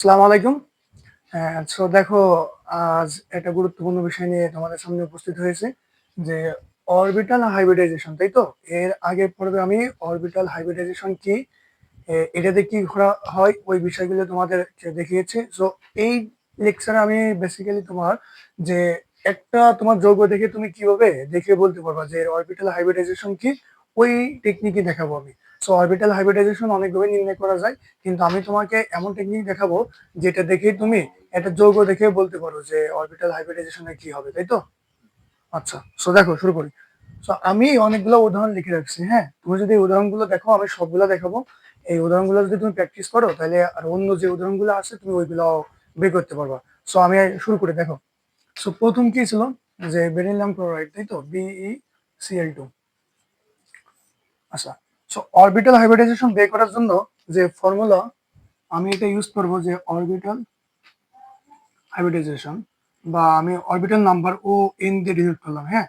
আসসালামু আলাইকুম। সো দেখো, আজ একটা গুরুত্বপূর্ণ বিষয় নিয়ে তোমাদের সামনে উপস্থিত হয়েছে, যে অরবিটাল হাইব্রিডাইজেশন তাই তো? এর আগে পর্বে আমি অরবিটাল হাইব্রিডাইজেশন কি এটাতে কি করা হয়, ওই বিষয়গুলো তোমাদের দেখিয়েছে। সো এই লেকচারে আমি বেসিক্যালি তোমার যে একটা তোমার যৌগ দেখে তুমি কীভাবে দেখে বলতে পারবা যে অরবিটাল হাইব্রিডাইজেশন কি, ওই টেকনিকই দেখাবো আমি। সো অরবিটাল হাইব্রিডাইজেশন অনেকভাবে নির্ণয় করা যায়, কিন্তু আমি তোমাকে এমন টেকনিক দেখাবো যেটা দেখেই তুমি একটা যৌগ দেখে বলতে পারো যে অরবিটাল হাইব্রিডাইজেশনে কি হবে, তাই তো? আচ্ছা সো দেখো, শুরু করি। সো আমি অনেকগুলো উদাহরণ লিখে রাখছি হ্যাঁ? তুমি যদি উদাহরণগুলো দেখো, আমি সবগুলো দেখাবো। এই উদাহরণগুলো যদি তুমি প্র্যাকটিস করো, তাহলে আর অন্য যে উদাহরণগুলো আছে, তুমি ওইগুলো বের করতে পারবা। সো আমি শুরু করে, দেখো। সো প্রথম কি ছিল? যে বেরিলিয়াম ক্লোরাইড, তাই তো? বিই সিএল টু আচ্ছা সো অরবিটাল হাইব্রিডাইজেশন বের করার জন্য যে ফর্মুলা আমি এটা ইউজ করব যে অরবিটাল হাইব্রিডাইজেশন বা আমি অরবিটাল নাম্বার ও এন দিয়ে ডিনোট করলাম হ্যাঁ?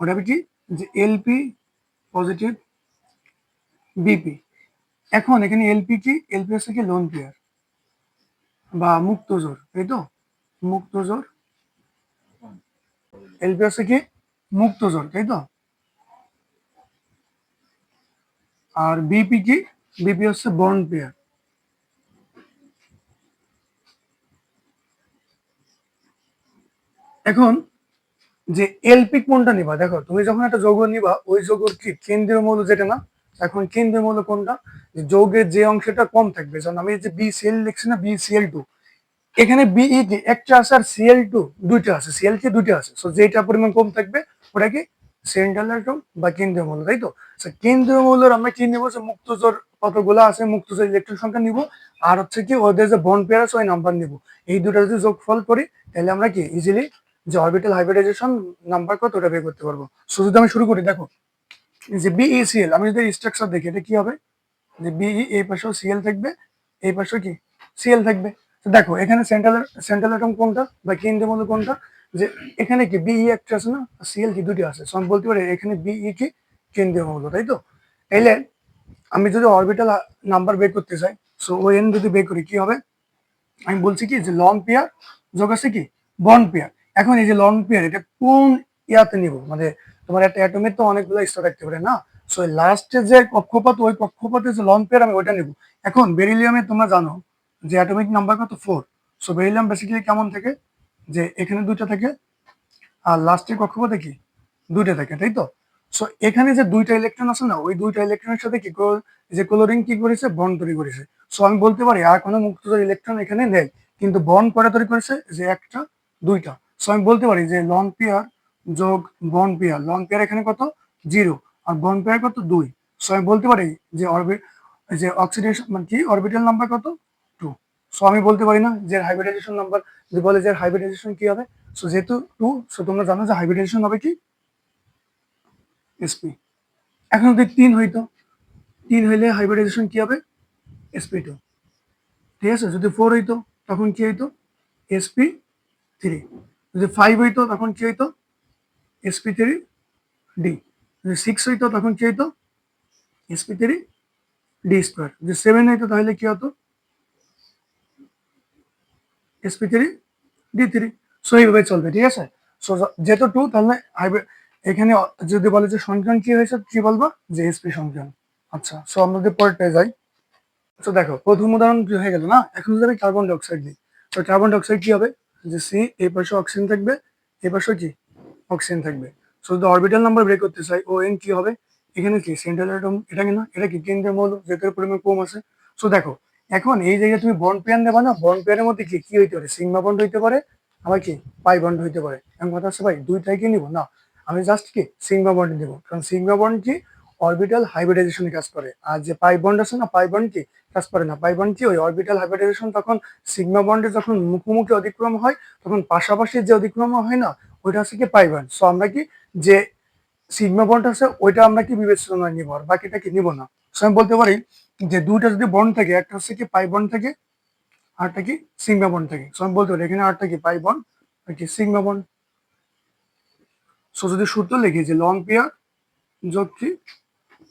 ওটা কি? যে এলপি পজিটিভ বিপি এখন এখানে এলপি কি? এলপি হচ্ছে কি লোন পেয়ার বা মুক্ত জোর তাই তো? মুক্ত জোর এলপি হচ্ছে কি? মুক্ত জোর তাই তো? আর বিপি কি? বিপি হচ্ছে বন্ড পেয়ার এখন যে এলপি কোনটা নিবা? দেখো, তুমি যখন একটা যৌগ নিবা, ওই যৌগের কি? কেন্দ্রীয় মৌল যেটা না, এখন কেন্দ্রীয় মৌল কোনটা? যৌগের যে অংশটা কম থাকবে, যেমন আমি যে বি সিএল লিখছি না বি সিএল টু এখানে বিই কি? একটা আছে আর সিএল টু দুইটা আছে। সিএল কি দুইটা আছে। সো যেটা পরিমাণ কম থাকবে, ওটা কি? সেন্ট্রাল বা কেন্দ্রীয় মৌল, তাই তো? কেন্দ্রীয় মৌলের আমরা কি নিবো? মুক্তজোর কতগুলো আছে? মুক্তজোর ইলেকট্রন সংখ্যা নিব। আর হচ্ছে কি, ওদের যে বন পেয়ার আছে, ওই নাম্বার নিব। এই দুটো যদি যোগফল করি, তাহলে আমরা কি ইজিলি যে অরবিটাল হাইব্রিডাইজেশন নাম্বার কত, ওটা বের করতে পারব। সো যদি আমি শুরু করি, দেখো যে বিইসিএল আমি যদি স্ট্রাকচার দেখি, এটা কি হবে? যে বিই এই পাশেও সিএল থাকবে, এই পাশেও কি? সিএল থাকবে। দেখো, এখানে সেন্ট্রাল সেন্ট্রাল অ্যাটম কোনটা বা কেন্দ্রীয় মৌল কোনটা? যে এখানে কি বিই একটা আছে না? সিএল কি দুটি আছে? সো আমি বলতে পারি এখানে বিই কি কেন্দ্রীয় মৌল তাই তো? এলে আমি যদি অরবিটাল নাম্বার বের করতে চাই সো ও এন যদি বের করি, কি হবে? আমি বলছি কি যে লং পেয়ার যোগ আছে কি? বন্ড পেয়ার এখন এই যে লং পেয়ার এটা কোন ইয়াতে নিব? মানে তোমার একটা অ্যাটমের তো অনেকগুলো স্তর থাকতে পারে, না? সো লাস্টে যে কক্ষপথ, ওই কক্ষপথে যে লং পেয়ার আমি ওইটা নিব। এখন বেরিলিয়ামে তোমরা জানো যে অ্যাটমিক নাম্বার কত? ফোর সো বেরিলিয়াম বেসিক্যালি কেমন থাকে? যে এখানে দুইটা থাকে আর লাস্টের কক্ষপথে কি দুইটা থাকে, তাই তো? সো এখানে যে দুইটা ইলেকট্রন আছে না, ওই দুইটা ইলেকট্রনের সাথে কি যে ক্লোরিন কি করেছে? বন্ড তৈরি করেছে। সো আমি বলতে পারি আর কোনো মুক্ত ইলেকট্রন এখানে নেই, কিন্তু বন্ড কয়টা তৈরি করেছে? যে একটা, দুইটা। সো আমি বলতে পারি যে লং পেয়ার যোগ বন পেয়ার লং পেয়ার এখানে কত? জিরো আর বন পেয়ার কত? দুই। সো আমি বলতে পারি যে অরবিট যে অক্সিডেশন মানে কি? অরবিটাল নাম্বার কত? সো আমি বলতে পারি না যে হাইব্রিডাইজেশন নাম্বার বলে যে হাইব্রিডাইজেশন কি হবে? সো যেহেতু টু সো তোমরা জানো যে হাইব্রিডাইজেশন হবে কি? এসপি এখন যদি তিন হইতো তিন হইলে হাইব্রিডাইজেশন কি হবে? এসপি টু ঠিক আছে? যদি ফোর হইতো তখন কি হইতো? এসপি থ্রি যদি ফাইভ হইতো তখন কি হইতো? এসপি থ্রি ডি যদি সিক্স হইতো তখন কি হইতো? এসপি থ্রি ডি স্কোয়ার যদি সেভেন হইতো তাহলে কি হতো? SP three D three so এইভাবে চলবে, ঠিক আছে? সো যেহেতু টু তাহলে এখানে যদি বলে যে সংখ্যান কি হয়েছে, কি বলব? যে এসপি সংখ্যান। আচ্ছা সো আমরা যদি পরেরটায় যাই। তো দেখো, প্রথম উদাহরণ কি হয়ে গেল না? এখন যদি আমি কার্বন ডাইঅক্সাইড দিই তো কার্বন ডাইঅক্সাইড কি হবে? যে সি এই পাশে অক্সিজেন থাকবে, এই পাশে কি? অক্সিজেন থাকবে। সো যদি অরবিটাল নাম্বার ব্রেক করতে চাই ও এন কি হবে? এখানে কি? সেন্ট্রাল অ্যাটম এটা কি না? এটা কি কেন্দ্রীয় মৌল? যেটার পরিমাণ কম আছে। সো দেখো এখন এই জায়গায় তুমি বন্ড পেয়ার নেবা না বন্ড পেয়ারের মধ্যে কি কি হইতে পারে? সিগমা বন্ড হইতে পারে, আবার কি, পাই বন্ড হইতে পারে। এখন কথা হচ্ছে ভাই, দুইটাই কি নিব? না, আমি জাস্ট কি সিগমা বন্ড নেব। কারণ সিগমা বন্ড কি অরবিটাল হাইব্রিডাইজেশনে কাজ করে। আর যে পাই বন্ড আছে না, পাই বন্ড কি, কাজ করে না। পাই বন্ড কি, ওই অরবিটাল হাইব্রিডাইজেশন তখন সিগমা বন্ডে যখন মুখোমুখি অতিক্রম হয়, তখন পাশাপাশি যে অতিক্রম হয় না, ওইটা হচ্ছে কি পাই বন্ড। সো আমরা কি, যে সিগমা বন্ড আছে, ওইটা আমরা কি বিবেচনায় নিব, আর বাকিটা কি নিব না? সো আমি বলতে পারি যে দুইটা যদি বন্ড থাকে, একটা হচ্ছে কি পাই বন্ড থাকে আরটা কি সিগমা বন্ড থাকে। সো আমি বলতে পারি, এখানে আরটা কি পাই বন্ড আর কি সিগমা বন্ড সো যদি সূত্র লিখি যে লং পেয়ার যোগ কি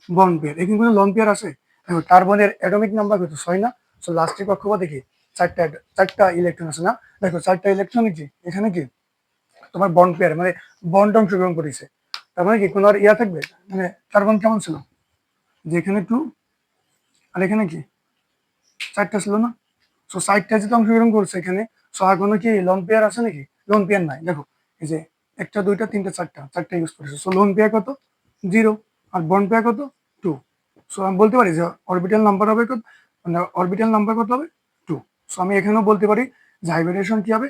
বন্ড পেয়ার এখানে কোনো লং পেয়ার আছে। দেখো কার্বনের অ্যাটমিক নাম্বার কত? ছয় না? সো লাস্টের কক্ষপথে দেখি চারটা চারটা ইলেকট্রন আছে না? দেখো, চারটা ইলেকট্রন কি? এখানে কি? তোমার বন্ড পেয়ার মানে বন্ড অংশগ্রহণ করেছে। তার মানে কি, কোনো আর ইয়া থাকবে? মানে কার্বন কেমন ছিল? যে এখানে টু আর এখানে কি? চারটা ছিল না? সো চারটা যেহেতু অংশগ্রহণ করছে এখানে সো আর কোনো কি লোন পেয়ার আছে নাকি? লোন পেয়ার নাই। দেখো, এই যে একটা, দুইটা, তিনটা, চারটা চারটা ইউজ করেছে। সো লোন পেয়ার কত? জিরো আর বন্ড পেয়ার কত? টু সো আমি বলতে পারি যে অরবিটাল নাম্বার হবে কত? মানে অরবিটাল নাম্বার কত হবে? টু সো আমি এখানেও বলতে পারি যে হাইব্রিডেশন কি হবে?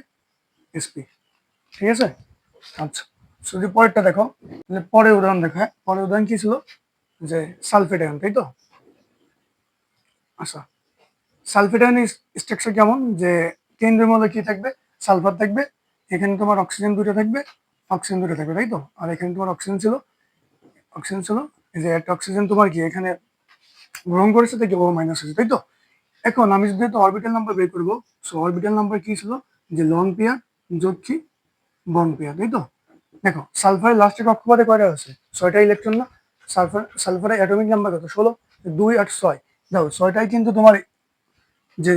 এসপি ঠিক আছে? আচ্ছা। সো যদি পরেরটা দেখো পরের উদাহরণ দেখো হ্যাঁ? পরের উদাহরণ কি ছিল? যে সালফেট আয়ন তাই তো? আচ্ছা। সালফেট আয়নের স্ট্রাকচার কেমন? যে কেন্দ্রের মধ্যে কি থাকবে? সালফার থাকবে, এখানে তোমার অক্সিজেন দুটো থাকবে অক্সিজেন দুটো থাকবে, তাই তো? আর এখানে তোমার অক্সিজেন ছিল অক্সিজেন ছিল যে একটা অক্সিজেন তোমার কি, এখানে গ্রহণ করেছে থেকে ও মাইনাস হয়েছে, তাই তো? এখন আমি যদি তো অরবিটাল নাম্বার বের করব সো অরবিটাল নাম্বার কি ছিল? যে লন পেয়ার যোগ কি বন পেয়ার তাই তো? দেখো, সালফারের লাস্টে কক্ষপথে কয়টা আছে? ছয়টা ইলেকট্রন না? সালফার, সালফারের অ্যাটমিক নাম্বার কত? ষোলো, দুই আট ছয়। দেখো ছয়টাই কিন্তু তোমার যে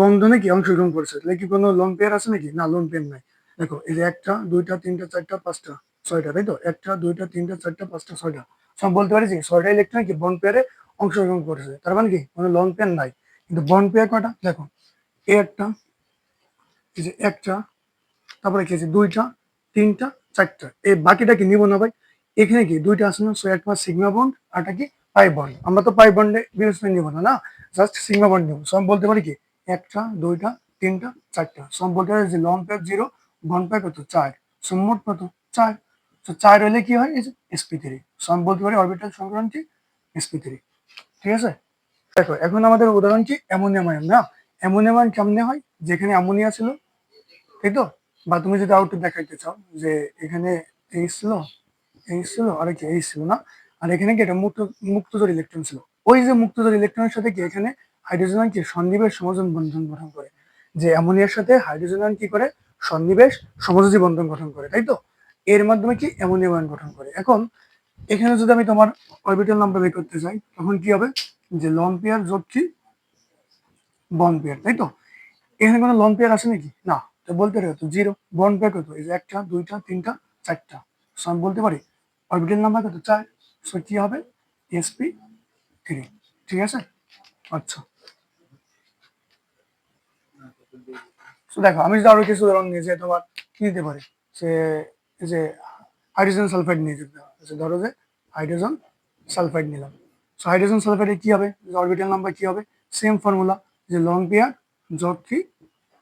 বন্ধনে কি অংশগ্রহণ করেছে, তাহলে কি কোনো লোন পেয়ার আছে নাকি? না লোন পেয়ার নাই। দেখো, এই যে একটা, দুইটা, তিনটা, চারটা, পাঁচটা, ছয়টা, তাই তো? একটা, দুইটা, তিনটা, চারটা, পাঁচটা, ছয়টা। সব বলতে পারি যে ছয়টা ইলেকট্রন কি বন পেয়ারে অংশগ্রহণ করেছে। তার মানে কি? কোনো লোন পেয়ার নাই। কিন্তু বন পেয়ার কয়টা? দেখো, এ একটা, এই যে একটা, তারপরে কি দুইটা, তিনটা, চারটা। এই বাকিটা কি নিব না ভাই? এখানে কি দুইটা আছে না? সো একটা সিগমা বন্ড আর একটা কি? পাই বন্ড আমরা তো পাই বন্ডে বিএসপি নিব না না? জাস্ট সিগমা বন্ড নিব। সো আমি বলতে পারি কি? একটা, দুইটা, তিনটা, চারটা। সো আমি বলতে পারি যে lone pair zero bond pair কত? চার। সো কত? চার। তো চার হলে কি হয়? এসপি থ্রি সো আমি বলতে পারি অরবিটাল সংক্রমণ কি? এসপি থ্রি ঠিক আছে? দেখো, এখন আমাদের উদাহরণ কি? অ্যামোনিয়াম আয়ন না? অ্যামোনিয়াম আয়ন কেমনে হয়? যেখানে অ্যামোনিয়া ছিল, তাই তো? বা তুমি যদি আউটপুট দেখাইতে চাও যে এখানে এই ছিল এই ছিল আর কি এই ছিল, না? আর এখানে কি এটা মুক্ত মুক্তজোর ইলেকট্রন ছিল? ওই যে মুক্তজোর ইলেকট্রনের সাথে কি এখানে হাইড্রোজেন কি সন্নিবেশ সমযোজন বন্ধন গঠন করে? যে অ্যামোনিয়ার সাথে হাইড্রোজেন কি করে? সন্নিবেশ সমযোজী বন্ধন গঠন করে, তাই তো? এর মাধ্যমে কি অ্যামোনিয়াম আয়ন গঠন করে? এখন, এখানে যদি আমি তোমার অরবিটাল নাম্বার বের করতে চাই, তখন কি হবে? যে লন পেয়ার যোগ কি? বন পেয়ার তাই তো? এখানে কোনো লন পেয়ার আছে নাকি? না, তো বলতে পারি জিরো বন পেয়ার কত? এই যে একটা, দুইটা, তিনটা, চারটা। সো আমি বলতে পারি অরবিটাল নাম্বার কত? চার। সো কি হবে? এসপি থ্রি ঠিক আছে? আচ্ছা। দেখো, আমি যদি আরও কিছু উদাহরণ নিয়ে তোমার কি দিতে পারি? সে যে হাইড্রোজেন সালফাইড নিয়ে যেতে হবে। ধরো যে হাইড্রোজেন সালফাইড নিলাম। সো হাইড্রোজেন সালফাইডে কি হবে? অরবিটাল নাম্বার কি হবে? সেম ফর্মুলা যে লং পেয়ার যোগ কি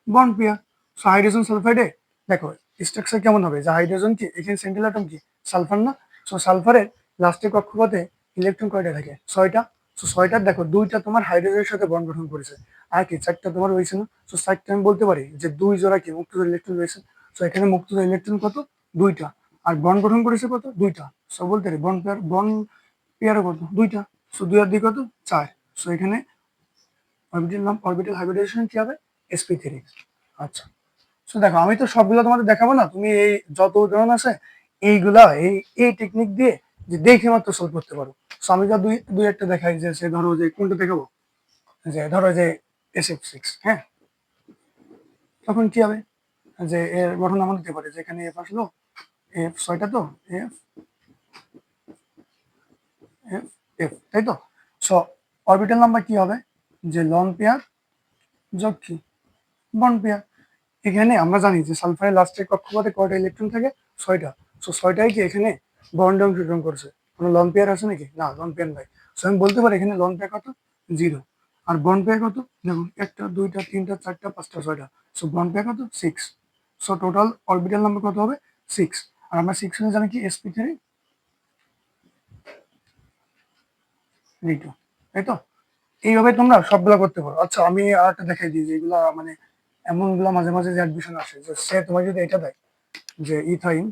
বন্ড পেয়ার সো হাইড্রোজেন সালফাইডে দেখো স্ট্রাকচার কেমন হবে? যে হাইড্রোজেন কি? এখানে সেন্ট্রাল অ্যাটম কি? সালফার না? সো সালফারের লাস্টের কক্ষপথে ইলেকট্রন কয়টা থাকে? ছয়টা। সো ছয়টার দেখো, দুইটা তোমার হাইড্রোজেনের সাথে বন্ড গঠন করেছে। আর কি, চারটা তোমার রয়েছে না? সো চারটা আমি বলতে পারি যে দুই জোড়া কি? মুক্ত ইলেকট্রন রয়েছে। সো এখানে মুক্ত ইলেকট্রন কত? দুইটা। আর বন্ড গঠন করেছে কত? দুইটা। সো বলতে পারি বন্ড পেয়ার বন্ড পেয়ারও কত? দুইটা। সো দুই আর দুই কত? চার। সো এখানে অরবিটাল নাম অরবিটাল হাইব্রিডেশন কি হবে? এসপি থ্রি আচ্ছা। সো দেখো, আমি তো সবগুলো তোমাদের দেখাবো না। তুমি এই যত উদাহরণ আছে, এইগুলা, এই এই টেকনিক দিয়ে যে দেখে মাত্র সলভ করতে পারো। সো আমি যা দুই দুই একটা দেখাই যে সে ধরো যে কোনটা দেখাবো? যে ধরো যে এস এফ সিক্স হ্যাঁ? তখন কি হবে? যে এর গঠন আমরা দিতে পারি যে এখানে এফ আসলো এফ ছয়টা তো? এফ এফ এফ তাই তো? সো অরবিটাল নাম্বার কি হবে? যে লন পেয়ার যোগ কি? বন পেয়ার এখানে আমরা জানি যে সালফারের লাস্টের কক্ষপথে কয়টা ইলেকট্রন থাকে? ছয়টা। সো ছয়টাই কি এখানে বন্ড অংশগ্রহণ করছে। কোনো লন পেয়ার আছে নাকি? না লন পেয়ার নাই। সো আমি বলতে পারি এখানে লন পেয়ার কত? জিরো আর বন্ড পেয়ার কত? দেখুন, একটা, দুইটা, তিনটা, চারটা, পাঁচটা, ছয়টা। সো বন্ড পেয়ার কত? Six so total orbital number কত হবে? সিক্স আর আমরা সিক্স জানি কি? এসপি থ্রি তাই তো এইভাবে তোমরা সবগুলা করতে পারো। আচ্ছা আমি আর একটা দেখাই দিই যে এগুলা মানে এমনগুলো মাঝে মাঝে যে অ্যাডমিশন আসে। যে সে তোমার যদি এটা দেয়, যে ইথাইন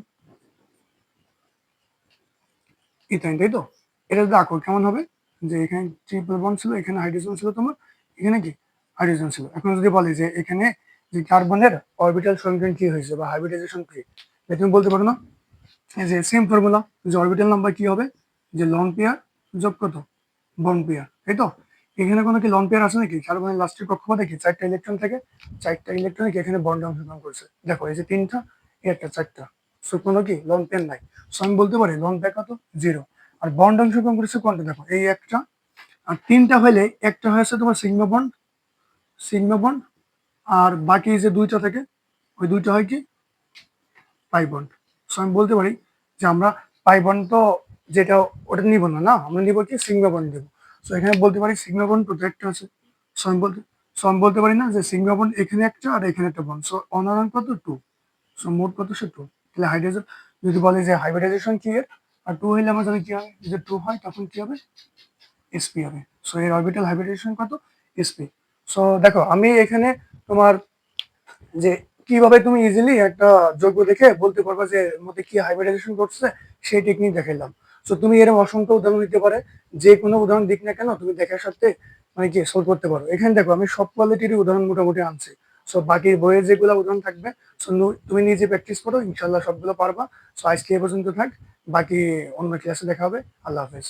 ইথাইন, তাই তো? এটা আঁকো কেমন হবে? যে এখানে ট্রিপল বন্ড ছিল, এখানে হাইড্রোজেন ছিল তোমার, এখানে কি? হাইড্রোজেন ছিল। এখন যদি বলে যে এখানে যে কার্বনের অরবিটাল সংখ্যান কি হয়েছে বা হাইব্রিডাইজেশন কি তুমি বলতে পারো না? যে সেম ফর্মুলা যে অরবিটাল নাম্বার কি হবে? যে লন পেয়ার যোগ কত? বন পেয়ার তাই তো? এখানে কোনো কি লন পেয়ার আছে নাকি? কার্বনের লাস্টের কক্ষপথে কি? চারটা ইলেকট্রন থাকে, চারটা ইলেকট্রন এখানে বন্ড অংশগ্রহণ করছে? দেখো, এই যে তিনটা, এই একটা চারটা। সো কোনো কি? লং পেয়ার নাই। সো আমি বলতে পারি লং পেয়ার কত? জিরো আর বন্ড অংশগ্রহণ করেছে কোনটা? দেখো, এই একটা। আর তিনটা হলে একটা হয়েছে তোমার সিগমা বন্ড সিগমা বন্ড আর বাকি যে দুইটা থাকে, ওই দুইটা হয় কি? পাই বন্ড সো আমি বলতে পারি যে আমরা পাই বন্ড তো যেটা, ওটা নিব না না? আমরা নিব কি? সিগমা বন্ড দেবো সো এখানে বলতে পারি সিগমা বন্ড একটা আছে। সো আমি বলতে সো আমি বলতে পারি না যে সিগমা বন্ড এখানে একটা আর এখানে একটা বন্ড সো অনারান কত? টু সো মোট কত? সে টু তাহলে হাইড্রোজেন যদি বলে যে হাইব্রিডাইজেশন কি এর? আর টু হইলে আমরা কি হবে? যদি টু হয়, তখন কি হবে? এসপি হবে। সো এর অরবিটাল হাইব্রিডাইজেশন কত? এসপি সো দেখো, আমি এখানে তোমার যে কীভাবে তুমি ইজিলি একটা যোগ্য দেখে বলতে পারবা যে মধ্যে কি হাইব্রিডাইজেশন করছে সেই টেকনিক দেখাইলাম। সো তুমি এরকম অসংখ্য উদাহরণ দিতে পারে। যে কোনো উদাহরণ দিক না কেন, তুমি দেখার সাথে মানে কি সলভ করতে পারো। এখানে দেখো, আমি সব কোয়ালিটির উদাহরণ মোটামুটি আনছি। সো বাকি বইয়ের যেগুলো উদাহরণ থাকবে সো তুমি নিজে প্র্যাকটিস করো ইনশাল্লাহ সবগুলো পারবা। সো আজকে এ পর্যন্ত থাক, বাকি অন্য ক্লাসে দেখা হবে। আল্লাহ হাফেজ।